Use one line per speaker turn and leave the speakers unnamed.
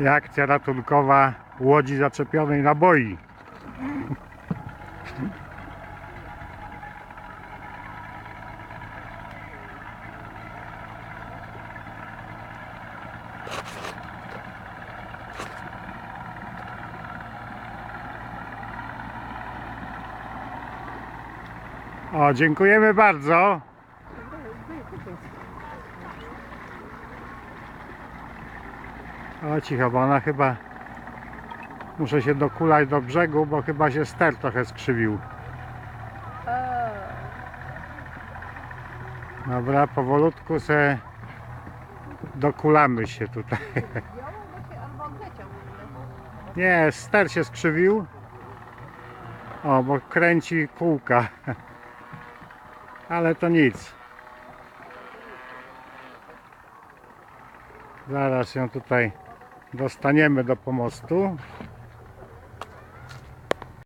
I akcja ratunkowa łodzi zaczepionej na boi. O, dziękujemy bardzo. O, cicho, bo ona chyba... Muszę się dokulać do brzegu, bo chyba się ster trochę skrzywił. Dobra, powolutku se dokulamy się tutaj. Nie, ster się skrzywił. O, bo kręci kółka. Ale to nic. Zaraz ją tutaj dostaniemy do pomostu.